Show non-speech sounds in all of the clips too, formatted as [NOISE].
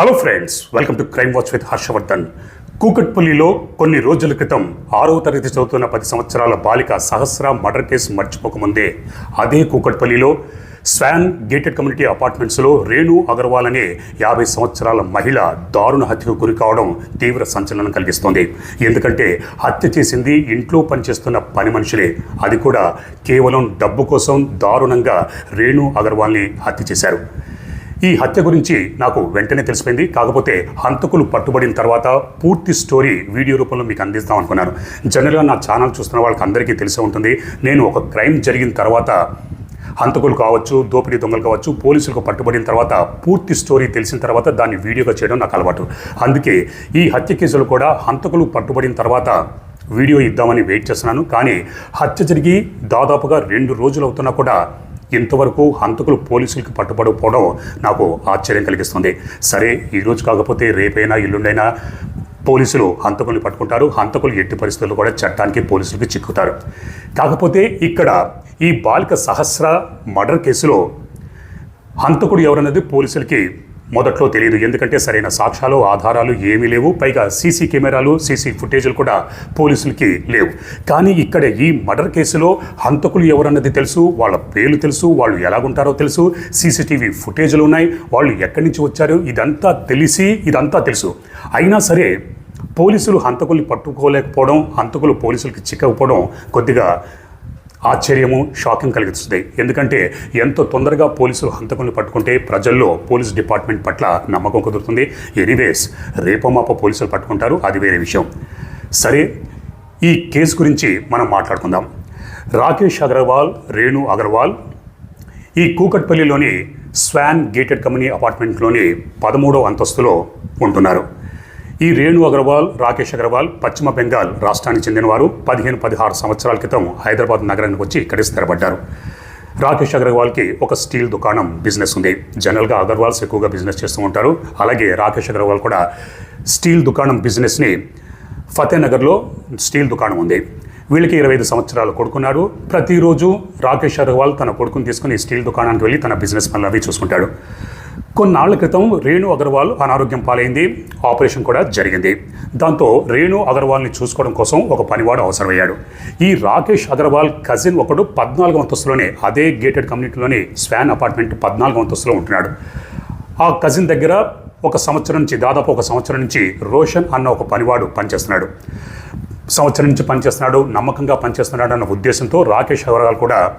Hello friends welcome to crime watch with Harshavardhan కూకట్పల్లిలో కొన్ని రోజుల క్రితం ఆరవ తరగతి చదువుతున్న పది సంవత్సరాల బాలిక సహస్ర మర్డర్ కేసు మర్చిపోకముందే అదే కూకట్పల్లిలో స్వాన్ గేటెడ్ కమ్యూనిటీ అపార్ట్మెంట్స్లో రేణు అగర్వాల్ అనే యాభై సంవత్సరాల మహిళ దారుణ హత్యకు గురి కావడం తీవ్ర సంచలనం కలిగిస్తోంది. ఎందుకంటే హత్య చేసింది ఇంట్లో పనిచేస్తున్న పని మనుషులే. అది కూడా కేవలం డబ్బు కోసం దారుణంగా రేణు అగర్వాల్ని హత్య చేశారు. ఈ హత్య గురించి నాకు వెంటనే తెలిసిపోయింది. కాకపోతే హంతకులు పట్టుబడిన తర్వాత పూర్తి స్టోరీ వీడియో రూపంలో మీకు అందిస్తాం అనుకున్నాను. జనరల్గా నా ఛానల్ చూస్తున్న వాళ్ళకి అందరికీ తెలిసే ఉంటుంది. నేను ఒక క్రైమ్ జరిగిన తర్వాత హంతకులు కావచ్చు దోపిడీ దొంగలు కావచ్చు పోలీసులకు పట్టుబడిన తర్వాత పూర్తి స్టోరీ తెలిసిన తర్వాత దాన్ని వీడియోగా చేయడం నాకు అలవాటు. అందుకే ఈ హత్య కేసులు కూడా హంతకులు పట్టుబడిన తర్వాత వీడియో ఇద్దామని వెయిట్ చేస్తున్నాను. కానీ హత్య జరిగి దాదాపుగా రెండు రోజులు అవుతున్నా కూడా ఇంతవరకు హంతకులు పోలీసులకు పట్టుబడకపోవడం నాకు ఆశ్చర్యం కలిగిస్తుంది. సరే ఈరోజు కాకపోతే రేపైనా ఎల్లుండైనా పోలీసులు హంతకుల్ని పట్టుకుంటారు. హంతకులు ఎట్టి పరిస్థితుల్లో కూడా చట్టానికి పోలీసులకు చిక్కుతారు. కాకపోతే ఇక్కడ ఈ బాలిక సహస్ర మర్డర్ కేసులో హంతకుడు ఎవరన్నది పోలీసులకి మొదట్లో తెలియదు ఎందుకంటే సరైన సాక్ష్యాలు ఆధారాలు ఏమీ లేవు. పైగా సీసీ కెమెరాలు సీసీ ఫుటేజీలు కూడా పోలీసులకి లేవు. కానీ ఇక్కడ ఈ మర్డర్ కేసులో హంతకులు ఎవరన్నది తెలుసు వాళ్ళ పేర్లు తెలుసు వాళ్ళు ఎలాగుంటారో తెలుసు. సీసీటీవీ ఫుటేజ్లు ఉన్నాయి. వాళ్ళు ఎక్కడి నుంచి వచ్చారు? ఇదంతా తెలిసి ఇదంతా తెలుసు. అయినా సరే పోలీసులు హంతకుల్ని పట్టుకోలేకపోవడం హంతకులు పోలీసులకి చిక్కకపోవడం కొద్దిగా ఆశ్చర్యము షాకింగ్ కలిగిస్తుంది. ఎందుకంటే ఎంతో తొందరగా పోలీసులు హంతకుల్ని పట్టుకుంటే ప్రజల్లో పోలీస్ డిపార్ట్మెంట్ పట్ల నమ్మకం కుదురుతుంది. ఎనీవేస్ రేపమాప పోలీసులు పట్టుకుంటారు. అది వేరే విషయం. సరే ఈ కేసు గురించి మనం మాట్లాడుకుందాం. రాకేష్ అగర్వాల్ రేణు అగర్వాల్ ఈ కూకట్పల్లిలోని స్వాన్ గేటెడ్ కంపెనీ అపార్ట్మెంట్లోని పదమూడవ అంతస్తులో ఉంటున్నారు. ఈ రేణు అగర్వాల్ రాకేష్ అగర్వాల్ పశ్చిమ బెంగాల్ రాష్ట్రానికి చెందినవారు పదిహేను పదహారు సంవత్సరాల క్రితం హైదరాబాద్ నగరానికి వచ్చి ఇక్కడ స్థిరపడ్డారు. రాకేష్ అగర్వాల్కి ఒక స్టీల్ దుకాణం బిజినెస్ ఉంది. జనరల్గా అగర్వాల్స్ ఎక్కువగా బిజినెస్ చేస్తూ ఉంటారు. అలాగే రాకేష్ అగర్వాల్ కూడా స్టీల్ దుకాణం బిజినెస్ని ఫతేనగర్లో స్టీల్ దుకాణం ఉంది. వీళ్ళకి ఇరవై ఐదు సంవత్సరాలు కొడుకున్నాడు. ప్రతిరోజు రాకేష్ అగర్వాల్ తన కొడుకుని తీసుకుని స్టీల్ దుకాణానికి వెళ్ళి తన బిజినెస్ పనులు అవి చూసుకుంటాడు. కొన్నాళ్ళ క్రితం రేణు అగర్వాల్ అనారోగ్యం పాలైంది. ఆపరేషన్ కూడా జరిగింది. దాంతో రేణు అగర్వాల్ని చూసుకోవడం కోసం ఒక పనివాడు అవసరమయ్యాడు. ఈ రాకేష్ అగర్వాల్ కజిన్ ఒకడు పద్నాలుగు అంతస్తులోనే అదే గేటెడ్ కమ్యూనిటీలోని స్వాన్ అపార్ట్మెంట్ పద్నాలుగు అంతస్తులో ఉంటున్నాడు. ఆ కజిన్ దగ్గర ఒక సంవత్సరం నుంచి దాదాపు ఒక సంవత్సరం నుంచి రోషన్ అన్న ఒక పనివాడు పనిచేస్తున్నాడు. సంవత్సరం నుంచి పనిచేస్తున్నాడు నమ్మకంగా పనిచేస్తున్నాడు అన్న ఉద్దేశంతో రాకేష్ అగర్వాల్ కూడా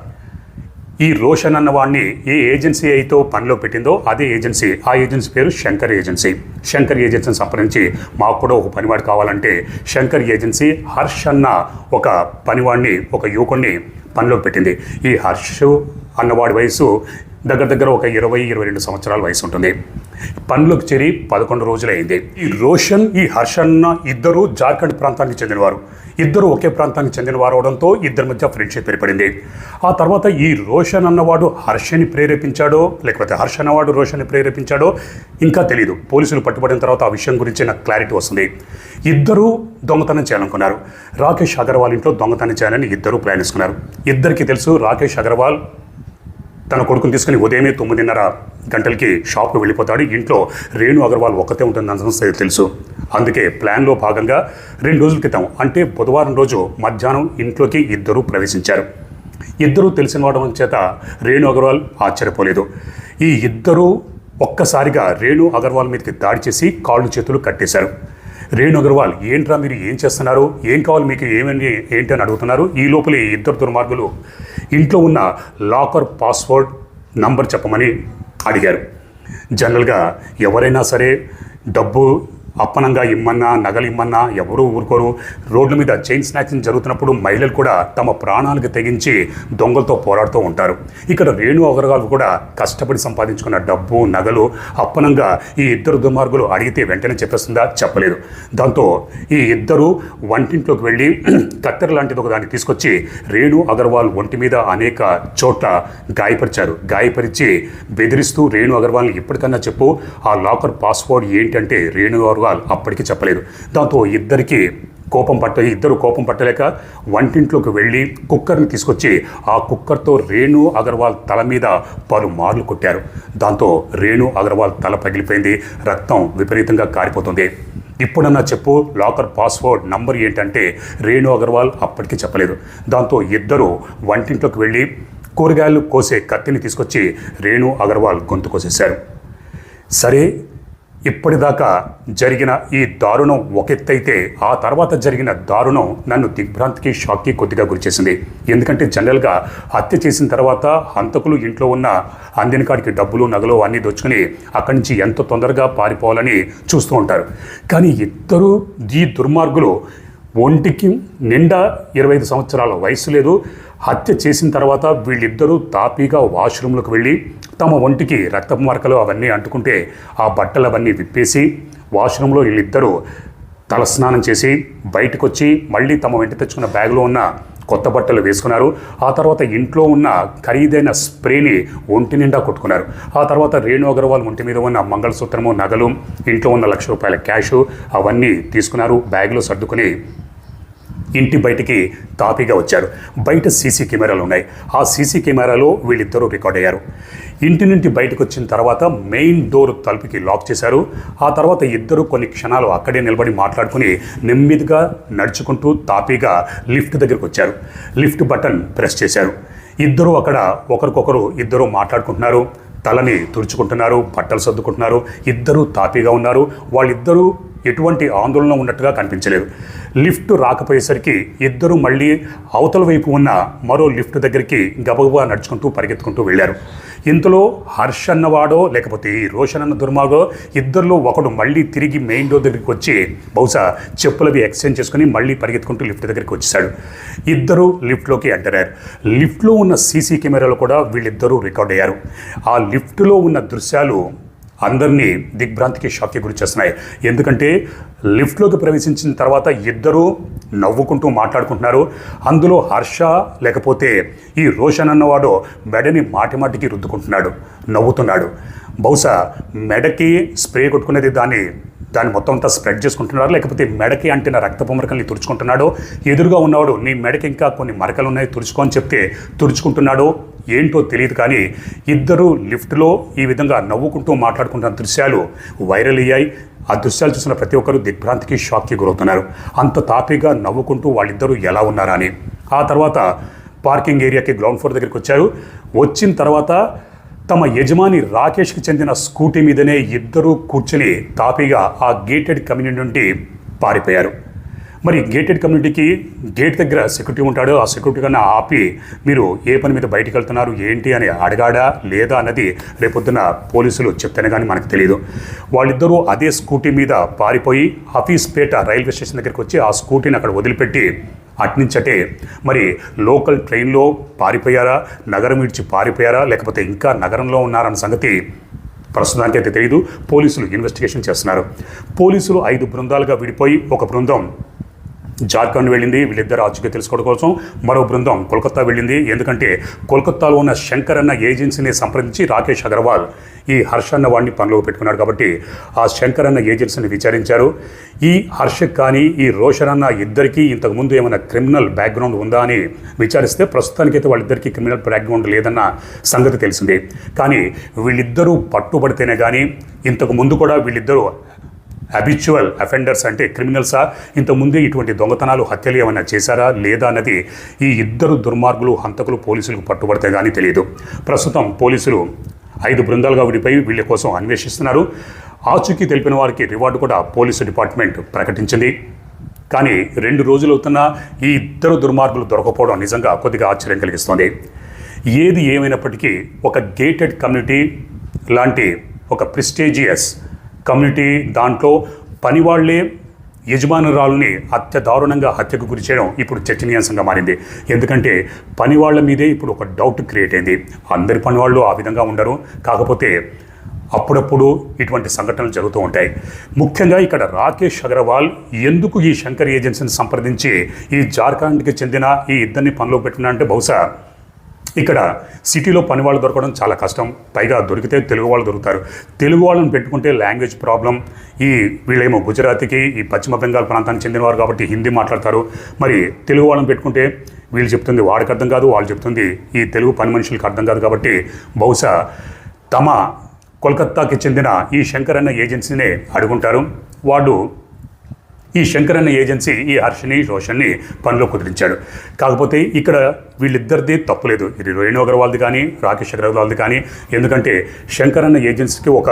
ఈ రోషన్ అన్నవాడిని ఏ ఏజెన్సీ అయితే పనిలో పెట్టిందో అదే ఏజెన్సీ. ఆ ఏజెన్సీ పేరు శంకర్ ఏజెన్సీ. శంకర్ ఏజెన్సీని సంప్రదించి మాకు కూడా ఒక పనివాడు కావాలంటే శంకర్ ఏజెన్సీ హర్ష్ అన్న ఒక పనివాడిని ఒక యువకుడిని పనిలో పెట్టింది. ఈ హర్ష్ అన్నవాడి వయసు దగ్గర దగ్గర ఒక ఇరవై ఇరవై రెండు సంవత్సరాల వయసు ఉంటుంది. పనులకు చేరి పదకొండు రోజులైంది ఈ రోషన్ ఈ హర్ష అన్న ఇద్దరు జార్ఖండ్ ప్రాంతానికి చెందినవారు. ఇద్దరు ఒకే ప్రాంతానికి చెందినవారు అవడంతో ఇద్దరి మధ్య ఫ్రెండ్షిప్ ఏర్పడింది. ఆ తర్వాత ఈ రోషన్ అన్నవాడు హర్షని ప్రేరేపించాడో లేకపోతే హర్ష అన్నవాడు రోషన్ని ప్రేరేపించాడో ఇంకా తెలియదు పోలీసులు పట్టుబడిన తర్వాత ఆ విషయం గురించి నాకు క్లారిటీ వస్తుంది. ఇద్దరూ దొంగతనం చేయాలనుకున్నారు. రాకేష్ అగర్వాల్ ఇంట్లో దొంగతనం చేయాలని ఇద్దరూ ప్లాన్ వేసుకున్నారు ఇద్దరికి తెలుసు రాకేష్ అగర్వాల్ తన కొడుకుని తీసుకుని ఉదయమే తొమ్మిదిన్నర గంటలకి షాప్కి వెళ్ళిపోతాడు. ఇంట్లో రేణు అగర్వాల్ ఒక్కతే ఉంటుంది సంగతి తెలుసు. అందుకే ప్లాన్లో భాగంగా రెండు రోజుల క్రితం అంటే బుధవారం రోజు మధ్యాహ్నం ఇంట్లోకి ఇద్దరు ప్రవేశించారు. ఇద్దరూ తెలిసిన వాడడం చేత రేణు అగర్వాల్ ఆశ్చర్యపోలేదు. ఈ ఇద్దరూ ఒక్కసారిగా రేణు అగర్వాల్ మీదకి దాడి చేసి కాళ్ళు చేతులు కట్టేశారు. రేణు అగర్వాల్ ఏంట్రా మీరు ఏం చేస్తున్నారు? ఏం కావాలి మీకు? ఏమని? ఏంటి? అని అడుగుతున్నారు. ఈ లోపలి ఇద్దరు దుర్మార్గులు ఇంట్లో ఉన్న లాకర్ పాస్వర్డ్ నంబర్ చెప్పమని అడిగారు. జనరల్గా ఎవరైనా సరే డబ్బు అప్పనంగా ఇమ్మన్నా నగలు ఇమ్మన్నా ఎవరూ ఊరుకోరు. రోడ్ల మీద చైన్ స్నాచింగ్ జరుగుతున్నప్పుడు మహిళలు కూడా తమ ప్రాణాలకు తెగించి దొంగలతో పోరాడుతూ ఉంటారు. ఇక్కడ రేణు అగర్వాల్ కూడా కష్టపడి సంపాదించుకున్న డబ్బు నగలు అప్పనంగా ఈ ఇద్దరు దుర్మార్గులు అడిగితే వెంటనే చెప్పేస్తుందా? చెప్పలేదు. దాంతో ఈ ఇద్దరు వంటింట్లోకి వెళ్ళి [CLEARS THROAT] కత్తెర లాంటిది ఒక దాన్ని తీసుకొచ్చి రేణు అగర్వాల్ ఒంటి మీద అనేక చోట్ల గాయపరిచారు. గాయపరిచి బెదిరిస్తూ రేణు అగర్వాల్ని ఇప్పటికన్నా చెప్పు ఆ లాకర్ పాస్వర్డ్ ఏంటంటే రేణు అగర్వాల్ అప్పటికి చెప్పలేదు. దాంతో ఇద్దరికి కోపం పట్ట ఇద్దరు కోపం పట్టలేక వంటింట్లోకి వెళ్ళి కుక్కర్ని తీసుకొచ్చి ఆ కుక్కర్తో రేణు అగర్వాల్ తల మీద పలు మార్లు కొట్టారు. దాంతో రేణు అగర్వాల్ తల పగిలిపోయింది. రక్తం విపరీతంగా కారిపోతుంది. ఇప్పుడన్నా చెప్పు లాకర్ పాస్వర్డ్ నంబర్ ఏంటంటే రేణు అగర్వాల్ అప్పటికి చెప్పలేదు. దాంతో ఇద్దరు వంటింట్లోకి వెళ్ళి కూరగాయలు కోసే కత్తిని తీసుకొచ్చి రేణు అగర్వాల్ గొంతు కోసేశారు. సరే ఇప్పటిదాకా జరిగిన ఈ దారుణం ఒక ఎత్తైతే ఆ తర్వాత జరిగిన దారుణం నన్ను దిగ్భ్రాంతికి షాక్కి కొద్దిగా గురిచేసింది. ఎందుకంటే జనరల్గా హత్య చేసిన తర్వాత హంతకులు ఇంట్లో ఉన్న అందిన కాడికి డబ్బులు నగలు అన్నీ దోచుకుని అక్కడి నుంచి ఎంత తొందరగా పారిపోవాలని చూస్తూ ఉంటారు. కానీ ఇద్దరు ఈ దుర్మార్గులు ఒంటికి నిండా ఇరవై ఐదు సంవత్సరాల వయసు లేదు. హత్య చేసిన తర్వాత వీళ్ళిద్దరూ తాపీగా వాష్రూమ్లకు వెళ్ళి తమ ఒంటికి రక్తపు మరకలు అవన్నీ అంటుకుంటే ఆ బట్టలు అవన్నీ విప్పేసి వాష్రూమ్లో వీళ్ళిద్దరూ తలస్నానం చేసి బయటకు వచ్చి మళ్ళీ తమ వెంట తెచ్చుకున్న బ్యాగ్లో ఉన్న కొత్త బట్టలు వేసుకున్నారు. ఆ తర్వాత ఇంట్లో ఉన్న ఖరీదైన స్ప్రేని ఒంటి నిండా కొట్టుకున్నారు. ఆ తర్వాత రేణు అగర్వాల్ ఒంటి మీద ఉన్న మంగళసూత్రము నగలు ఇంట్లో ఉన్న లక్ష రూపాయల క్యాషు అవన్నీ తీసుకున్నారు. బ్యాగ్లో సర్దుకుని ఇంటి బయటికి తాపీగా వచ్చారు బయట సీసీ కెమెరాలు ఉన్నాయి. ఆ సీసీ కెమెరాలో వీళ్ళిద్దరూ రికార్డ్ అయ్యారు. ఇంటి నుండి బయటకు వచ్చిన తర్వాత మెయిన్ డోర్ తలుపుకి లాక్ చేశారు. ఆ తర్వాత ఇద్దరు కొన్ని క్షణాలు అక్కడే నిలబడి మాట్లాడుకుని నెమ్మదిగా నడుచుకుంటూ తాపీగా లిఫ్ట్ దగ్గరికి వచ్చారు. లిఫ్ట్ బటన్ ప్రెస్ చేశారు. ఇద్దరు అక్కడ ఒకరికొకరు ఇద్దరు మాట్లాడుకుంటున్నారు. తలని తుడుచుకుంటున్నారు బట్టలు సర్దుకుంటున్నారు. ఇద్దరు తాపీగా ఉన్నారు. వాళ్ళిద్దరూ ఎటువంటి ఆందోళన ఉన్నట్టుగా కనిపించలేదు. లిఫ్ట్ రాకపోయేసరికి ఇద్దరు మళ్ళీ అవతల వైపు ఉన్న మరో లిఫ్ట్ దగ్గరికి గబగబా నడుచుకుంటూ పరిగెత్తుకుంటూ వెళ్ళారు. ఇంతలో హర్ష్ అన్నవాడో లేకపోతే ఈ రోషన్ అన్న దుర్మాగో ఇద్దరిలో ఒకడు మళ్ళీ తిరిగి మెయిన్ డోర్ దగ్గరికి వచ్చి బహుశా చెప్పులవి ఎక్స్చేంజ్ చేసుకుని మళ్ళీ పరిగెత్తుకుంటూ లిఫ్ట్ దగ్గరికి వచ్చేసాడు ఇద్దరు లిఫ్ట్లోకి ఎంటర్ అయ్యారు లిఫ్ట్లో ఉన్న సీసీ కెమెరాలు కూడా వీళ్ళిద్దరూ రికార్డ్ అయ్యారు. ఆ లిఫ్ట్లో ఉన్న దృశ్యాలు అందరినీ దిగ్భ్రాంతికి షాక్కి గురి చేస్తున్నాయి. ఎందుకంటే లిఫ్ట్లోకి ప్రవేశించిన తర్వాత ఇద్దరూ నవ్వుకుంటూ మాట్లాడుకుంటున్నారు. అందులో హర్ష లేకపోతే ఈ రోషన్ అన్నవాడు మెడని మాటిమాటికి రుద్దుకుంటున్నాడు నవ్వుతున్నాడు. బహుశా మెడకి స్ప్రే కొట్టుకునేది దాన్ని దాన్ని మొత్తం అంతా స్ప్రెడ్ చేసుకుంటున్నాడు లేకపోతే మెడకి అంటిన రక్తపు మరకల్ని తుడుచుకుంటున్నాడో? ఎదురుగా ఉన్నవాడు నీ మెడకి ఇంకా కొన్ని మరకలు ఉన్నాయి తుడుచుకో అని చెప్తే తుడుచుకుంటున్నాడు. ఏంటో తెలియదు కానీ ఇద్దరు లిఫ్ట్లో ఈ విధంగా నవ్వుకుంటూ మాట్లాడుకుంటున్న దృశ్యాలు వైరల్ అయ్యాయి. ఆ దృశ్యాలు చూసిన ప్రతి ఒక్కరూ దిగ్భ్రాంతికి షాక్కి గురవుతున్నారు. అంత తాపీగా నవ్వుకుంటూ వాళ్ళిద్దరూ ఎలా ఉన్నారా అని ఆ తర్వాత పార్కింగ్ ఏరియాకి గ్రౌండ్ ఫ్లోర్ దగ్గరికి వచ్చారు. వచ్చిన తర్వాత తమ యజమాని రాకేష్కి చెందిన స్కూటీ మీదనే ఇద్దరూ కూర్చుని తాపీగా ఆ గేటెడ్ కమ్యూనిటీ నుండి పారిపోయారు. మరి గేటెడ్ కమ్యూనిటీకి గేట్ దగ్గర సెక్యూరిటీ ఉంటాడు. ఆ సెక్యూరిటీ కన్నా ఆపి మీరు ఏ పని మీద బయటికి వెళ్తున్నారు ఏంటి అని అడగాడా లేదా అన్నది రేపొద్దున పోలీసులు చెప్తేనే కానీ మనకు తెలియదు వాళ్ళిద్దరూ అదే స్కూటీ మీద పారిపోయి హఫీస్పేట రైల్వే స్టేషన్ దగ్గరికి వచ్చి ఆ స్కూటీని అక్కడ వదిలిపెట్టి అట్నించటే మరి లోకల్ ట్రైన్లో పారిపోయారా నగరం విడిచి పారిపోయారా లేకపోతే ఇంకా నగరంలో ఉన్నారన్న సంగతి ప్రస్తుతానికి అయితే తెలియదు పోలీసులు ఇన్వెస్టిగేషన్ చేస్తున్నారు. పోలీసులు ఐదు బృందాలుగా విడిపోయి ఒక బృందం జార్ఖండ్ వెళ్ళింది. వీళ్ళిద్దరు ఆచూకీ తెలుసుకోవడం కోసం మరో బృందం కోల్కతా వెళ్ళింది. ఎందుకంటే కోల్కతాలో ఉన్న శంకర్ అన్న ఏజెన్సీని సంప్రదించి రాకేష్ అగర్వాల్ ఈ హర్ష అన్న వాడిని పనిలో పెట్టుకున్నాడు కాబట్టి ఆ శంకర్ అన్న ఏజెన్సీని విచారించారు. ఈ హర్ష కానీ ఈ రోషన్ అన్న ఇద్దరికీ ఇంతకుముందు ఏమైనా క్రిమినల్ బ్యాక్గ్రౌండ్ ఉందా అని విచారిస్తే ప్రస్తుతానికైతే వాళ్ళిద్దరికీ క్రిమినల్ బ్యాక్గ్రౌండ్ లేదన్న సంగతి తెలిసిందే. కానీ వీళ్ళిద్దరూ పట్టుబడితేనే కానీ ఇంతకు ముందు కూడా వీళ్ళిద్దరూ హ్యాబిచువల్ అఫెండర్స్ అంటే క్రిమినల్సా ఇంతకుముందే ఇటువంటి దొంగతనాలు హత్యలు ఏమైనా చేశారా? లేదా అన్నది ఈ ఇద్దరు దుర్మార్గులు హంతకులు పోలీసులకు పట్టుబడితే కానీ తెలియదు ప్రస్తుతం పోలీసులు ఐదు బృందాలుగా విడిపోయి వీళ్ళ కోసం అన్వేషిస్తున్నారు. ఆచూకీ తెలిపిన వారికి రివార్డు కూడా పోలీసు డిపార్ట్మెంట్ ప్రకటించింది. కానీ రెండు రోజులు అవుతున్న ఈ ఇద్దరు దుర్మార్గులు దొరకపోవడం నిజంగా కొద్దిగా ఆశ్చర్యం కలిగిస్తోంది. ఏది ఏమైనప్పటికీ ఒక గేటెడ్ కమ్యూనిటీ లాంటి ఒక ప్రిస్టేజియస్ కమ్యూనిటీ దాంట్లో పనివాళ్ళే యజమానురాలని అత్య దారుణంగా హత్యకు గురి చేయడం ఇప్పుడు చర్చనీయాంశంగా మారింది. ఎందుకంటే పనివాళ్ళ మీదే ఇప్పుడు ఒక డౌట్ క్రియేట్ అయింది. అందరి పనివాళ్ళు ఆ విధంగా ఉండరు. కాకపోతే అప్పుడప్పుడు ఇటువంటి సంఘటనలు జరుగుతూ ఉంటాయి. ముఖ్యంగా ఇక్కడ రాకేష్ అగర్వాల్ ఎందుకు ఈ శంకర్ ఏజెన్సీని సంప్రదించి ఈ జార్ఖండ్కి చెందిన ఈ ఇద్దరిని పనిలో పెట్టినా అంటే బహుశా ఇక్కడ సిటీలో పని వాళ్ళు దొరకడం చాలా కష్టం. పైగా దొరికితే తెలుగు వాళ్ళు దొరుకుతారు. తెలుగు వాళ్ళని పెట్టుకుంటే లాంగ్వేజ్ ప్రాబ్లం. ఈ వీళ్ళేమో గుజరాతీకి ఈ పశ్చిమ బెంగాల్ ప్రాంతానికి చెందినవారు కాబట్టి హిందీ మాట్లాడతారు. మరి తెలుగు వాళ్ళని పెట్టుకుంటే వీళ్ళు చెప్తుంది వాడికి అర్థం కాదు వాళ్ళు చెప్తుంది ఈ తెలుగు పని మనుషులకు అర్థం కాదు కాబట్టి బహుశా తమ కోల్కత్తాకి చెందిన ఈ శంకర్ అన్న ఏజెన్సీనే అడుగుంటారు. వాడు ఈ శంకరన్న ఏజెన్సీ ఈ హర్షని రోషన్ని పనిలో కుదిరించాడు. కాకపోతే ఇక్కడ వీళ్ళిద్దరిది తప్పులేదు ఇది రేణు అగర్వాల్ది కానీ రాకేష్ అగర్వాల్ది కానీ. ఎందుకంటే శంకరన్న ఏజెన్సీకి ఒక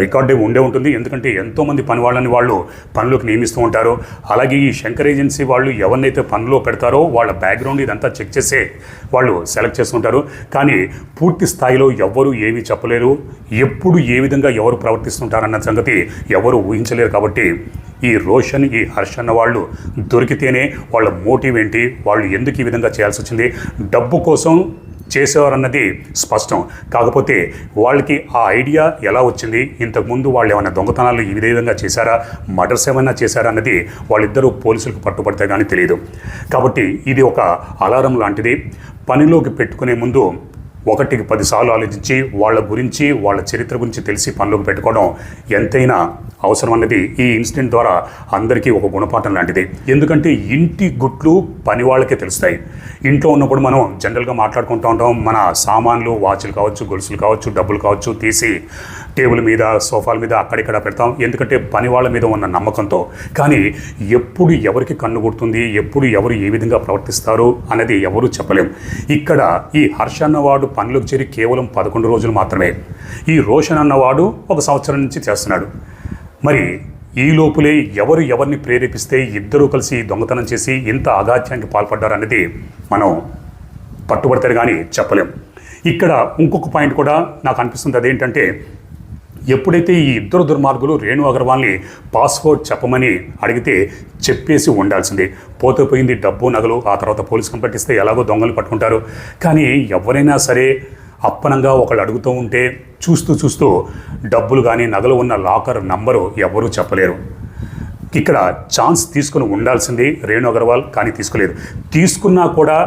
రికార్డే ఉండే ఉంటుంది. ఎందుకంటే ఎంతోమంది పని వాళ్ళని వాళ్ళు పనిలోకి నియమిస్తూ ఉంటారు. అలాగే ఈ శంకర్ ఏజెన్సీ వాళ్ళు ఎవరినైతే పనిలో పెడతారో వాళ్ళ బ్యాక్గ్రౌండ్ ఇదంతా చెక్ చేసే వాళ్ళు సెలెక్ట్ చేస్తుంటారు కానీ పూర్తి స్థాయిలో ఎవ్వరు ఏమీ చెప్పలేరు. ఎప్పుడు ఏ విధంగా ఎవరు ప్రవర్తిస్తుంటారన్న సంగతి ఎవరు ఊహించలేరు కాబట్టి ఈ రోషన్ ఈ హర్ష అన్న వాళ్ళు దొరికితేనే వాళ్ళ మోటివ్ ఏంటి వాళ్ళు ఎందుకు ఈ విధంగా చేయాల్సి వచ్చింది డబ్బు కోసం చేసేవారన్నది స్పష్టం. కాకపోతే వాళ్ళకి ఆ ఐడియా ఎలా వచ్చింది ఇంతకుముందు వాళ్ళు ఏమైనా దొంగతనాలు ఈ విధంగా చేశారా మర్డర్స్ ఏమైనా చేశారా అన్నది వాళ్ళిద్దరూ పోలీసులకు పట్టుబడితే కానీ తెలియదు కాబట్టి ఇది ఒక అలారం లాంటిది. పనిలోకి పెట్టుకునే ముందు ఒకటికి పదిసార్లు ఆలోచించి వాళ్ళ గురించి వాళ్ళ చరిత్ర గురించి తెలిసి పనులకు పెట్టుకోవడం ఎంతైనా అవసరం అన్నది ఈ ఇన్సిడెంట్ ద్వారా అందరికీ ఒక గుణపాఠం లాంటిది. ఎందుకంటే ఇంటి గుట్లు పని వాళ్ళకే తెలుస్తాయి. ఇంట్లో ఉన్నప్పుడు మనం జనరల్గా మాట్లాడుకుంటూ ఉంటాం. మన సామాన్లు వాచ్లు కావచ్చు గొలుసులు కావచ్చు డబ్బులు కావచ్చు తీసి టేబుల్ మీద సోఫాల మీద అక్కడిక్కడ పెడతాం. ఎందుకంటే పని వాళ్ళ మీద ఉన్న నమ్మకంతో. కానీ ఎప్పుడు ఎవరికి కన్ను గుర్తుంది ఎప్పుడు ఎవరు ఏ విధంగా ప్రవర్తిస్తారు అనేది ఎవరూ చెప్పలేం. ఇక్కడ ఈ హర్ష అన్నవాడు పనిలోకి చేరి కేవలం పదకొండు రోజులు మాత్రమే. ఈ రోషన్ అన్నవాడు ఒక సంవత్సరం నుంచి చేస్తున్నాడు. మరి ఈ లోపులే ఎవరు ఎవరిని ప్రేరేపిస్తే ఇద్దరూ కలిసి దొంగతనం చేసి ఇంత అగాధ్యానికి పాల్పడ్డారనేది మనం పట్టుబడతారు కానీ చెప్పలేం. ఇక్కడ ఇంకొక పాయింట్ కూడా నాకు అనిపిస్తుంది. అదేంటంటే ఎప్పుడైతే ఈ ఇద్దరు దుర్మార్గులు రేణు అగర్వాల్ని పాస్వర్డ్ చెప్పమని అడిగితే చెప్పేసి ఉండాల్సిందే. పోతే పోయింది డబ్బు నగలు ఆ తర్వాత పోలీస్ కంప్లైంట్ ఇస్తే ఎలాగో దొంగలు పట్టుకుంటారు. కానీ ఎవరైనా సరే అప్పనంగా ఒకళ్ళు అడుగుతూ ఉంటే చూస్తూ చూస్తూ డబ్బులు కానీ నగలు ఉన్న లాకర్ నంబరు ఎవరూ చెప్పలేరు. ఇక్కడ ఛాన్స్ తీసుకుని ఉండాల్సింది రేణు అగర్వాల్ కానీ తీసుకోలేదు. తీసుకున్నా కూడా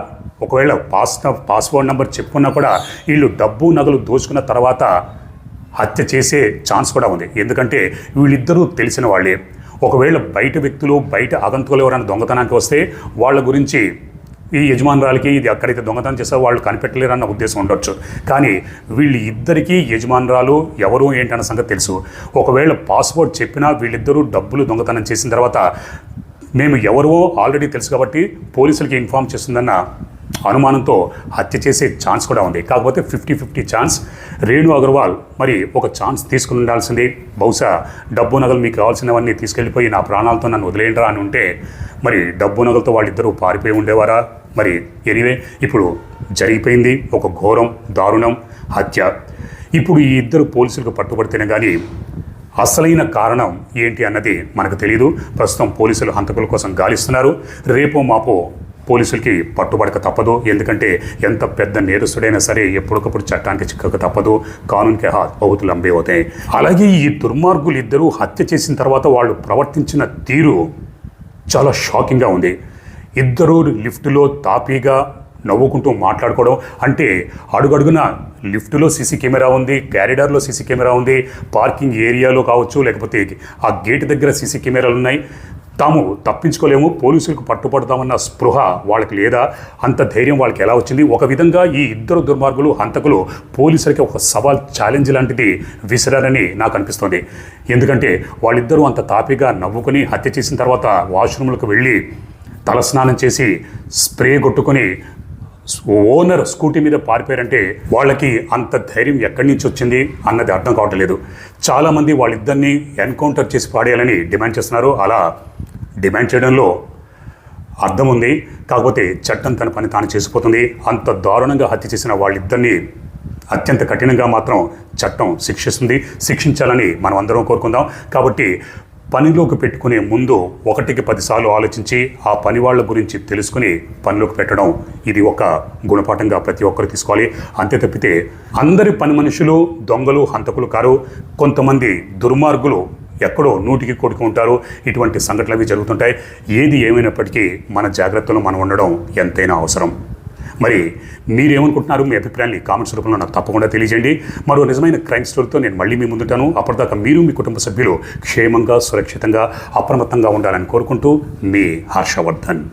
ఒకవేళ పాస్ పాస్వర్డ్ నెంబర్ చెప్పుకున్నా కూడా వీళ్ళు డబ్బు నగలు దోచుకున్న తర్వాత హత్య చేసే ఛాన్స్ కూడా ఉంది. ఎందుకంటే వీళ్ళిద్దరూ తెలిసిన వాళ్ళే. ఒకవేళ బయట వ్యక్తులు బయట ఆగంతుకులు ఎవరైనా దొంగతనానికి వస్తే వాళ్ళ గురించి ఈ యజమానురాలకి ఇది అక్కడైతే దొంగతనం చేస్తే వాళ్ళు కనిపెట్టలేరన్న ఉద్దేశం ఉండొచ్చు. కానీ వీళ్ళు ఇద్దరికీ యజమానురాలు ఎవరు ఏంటన్న సంగతి తెలుసు. ఒకవేళ పాస్పోర్ట్ చెప్పినా వీళ్ళిద్దరూ డబ్బులు దొంగతనం చేసిన తర్వాత మేము ఎవరో ఆల్రెడీ తెలుసు కాబట్టి పోలీసులకి ఇన్ఫామ్ చేస్తుందన్న అనుమానంతో హత్య చేసే ఛాన్స్ కూడా ఉంది. కాకపోతే fifty fifty chance Renu Agarwal మరి ఒక ఛాన్స్ తీసుకుని ఉండాల్సింది. బహుశా డబ్బు నగలు మీకు కావాల్సినవన్నీ తీసుకెళ్ళిపోయి నా ప్రాణాలతో నన్ను వదిలేయండిరా అని ఉంటే మరి డబ్బు నగలతో వాళ్ళిద్దరూ పారిపోయి ఉండేవారా? మరి ఎనివే ఇప్పుడు జరిగిపోయింది. ఒక ఘోరం దారుణం హత్య. ఇప్పుడు ఈ ఇద్దరు పోలీసులకు పట్టుబడితేనే కానీ అసలైన కారణం ఏంటి అన్నది మనకు తెలియదు ప్రస్తుతం పోలీసులు హంతకుల కోసం గాలిస్తున్నారు. రేపో మాపో పోలీసులకి పట్టుబడక తప్పదు. ఎందుకంటే ఎంత పెద్ద నేరస్తుడైనా సరే ఎప్పటికప్పుడు చట్టానికి చిక్కక తప్పదు. కానూన్కి హాత్ బహుతు లంబే అవుతాయి అలాగే ఈ దుర్మార్గులు ఇద్దరూ హత్య చేసిన తర్వాత వాళ్ళు ప్రవర్తించిన తీరు చాలా షాకింగ్గా ఉంది. ఇద్దరు లిఫ్ట్లో తాపీగా నవ్వుకుంటూ మాట్లాడుకోవడం అంటే అడుగడుగున లిఫ్ట్లో సీసీ కెమెరా ఉంది క్యారిడార్లో సీసీ కెమెరా ఉంది పార్కింగ్ ఏరియాలో కావచ్చు లేకపోతే ఆ గేట్ దగ్గర సీసీ కెమెరాలు ఉన్నాయి తాము తప్పించుకోలేము పోలీసులకు పట్టుపడతామన్న స్పృహ వాళ్ళకి లేదా? అంత ధైర్యం వాళ్ళకి ఎలా వచ్చింది? ఒక విధంగా ఈ ఇద్దరు దుర్మార్గులు హంతకులు పోలీసులకి ఒక సవాల్ ఛాలెంజ్ లాంటిది విసిరారని నాకు అనిపిస్తుంది. ఎందుకంటే వాళ్ళిద్దరూ అంత తాపిగా నవ్వుకొని హత్య చేసిన తర్వాత వాష్రూమ్లకు వెళ్ళి తలస్నానం చేసి స్ప్రే కొట్టుకొని ఓనర్ స్కూటీ మీద పారిపోయారంటే వాళ్ళకి అంత ధైర్యం ఎక్కడి నుంచి వచ్చింది అన్నది అర్థం కావట్లేదు చాలామంది వాళ్ళిద్దరిని ఎన్కౌంటర్ చేసి పాడేయాలని డిమాండ్ చేస్తున్నారు. అలా డిమాండ్ చేయడంలో అర్థం ఉంది. కాకపోతే చట్టం తన పని తాను చేసిపోతుంది. అంత దారుణంగా హత్య చేసిన వాళ్ళిద్దరిని అత్యంత కఠినంగా మాత్రం చట్టం శిక్షిస్తుంది. శిక్షించాలని మనం అందరం కోరుకుందాం. కాబట్టి పనిలోకి పెట్టుకునే ముందు ఒకటికి పదిసార్లు ఆలోచించి ఆ పని వాళ్ళ గురించి తెలుసుకుని పనిలోకి పెట్టడం. ఇది ఒక గుణపాఠంగా ప్రతి ఒక్కరు తీసుకోవాలి. అంతే తప్పితే అందరి పని మనుషులు దొంగలు హంతకులు కారు కొంతమంది దుర్మార్గులు ఎక్కడో నూటికి కొడుకు ఉంటారు. ఇటువంటి సంఘటనలు అవి జరుగుతుంటాయి. ఏది ఏమైనప్పటికీ మన జాగ్రత్తలో మనం ఉండడం ఎంతైనా అవసరం. మరి మీరేమనుకుంటున్నారు? మీ అభిప్రాయాన్ని కామెంట్స్ రూపంలో నాకు తప్పకుండా తెలియజేయండి. మరో నిజమైన క్రైమ్ స్టోరీతో నేను మళ్ళీ మీ ముందుంటాను. అప్పటిదాకా మీరు మీ కుటుంబ సభ్యులు క్షేమంగా సురక్షితంగా అప్రమత్తంగా ఉండాలని కోరుకుంటూ మీ హర్షవర్ధన్.